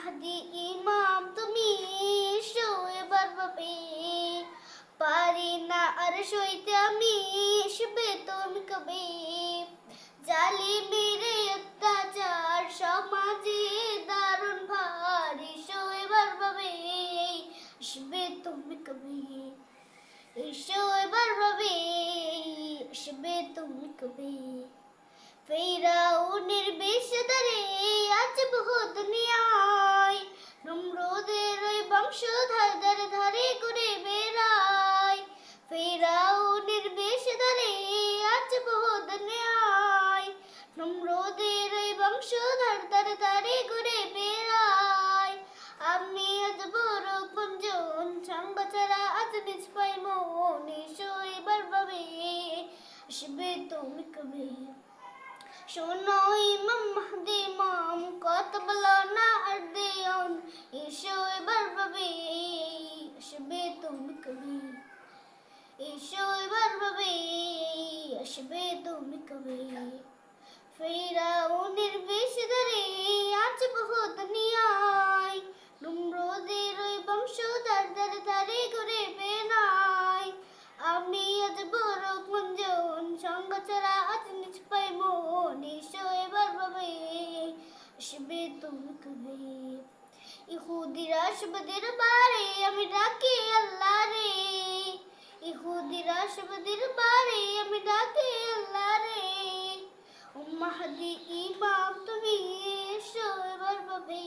মাহদি ইমাম, তুমি এসো এবার পারি না আর সইতে আমি এসবে তুমি কবে। জালি মেরে অত্যাচার সমাজে দারুণ ভার এসো এবার এসবে তুমি কবে? এসো এবার আসবে তুমি কবে? ফেরাউনের বেশ বংশধর ধারে ধারে করে বেড়ায় ফেরাউনের বেশ ধরে, আজ বহু দুনিয়ায় নম্রদের ওই বংশধর ধারে ধারে করে বেড়ায় আমি আজ বড় পঞ্জন সঙ্গ আজ নিজ পাই মন এসো এবার ভাবে আসবে তুমি কবে? শোনো ইমাম মাহদি ইমাম কত এসো এবার ভাবে আসবে তুমি কবে? ফেরাউনের বেশ ধরে আজ বহু দুনিয়ায় নম্রদের ওই বংশধর ধারে ধারে ঘুরে বেড়ায় আমি আজ বড় গুঞ্জন, সঙ্গ ছাড়া আজ নিজ পাই মন এসো এবার ভাবে আসবে তুমি কবে? ইহুদিরা শুভদের বারে আমি ইহুদিরা বাড়ি আমি ডাকি আল্লাহ রে। ও মাহদি ইমাম, তুমি এসো এবার ভাবে।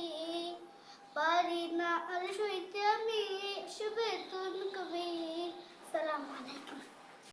পারি না আর সইতে আমি শুভে তুমি কবে সালাম আলাইকুম।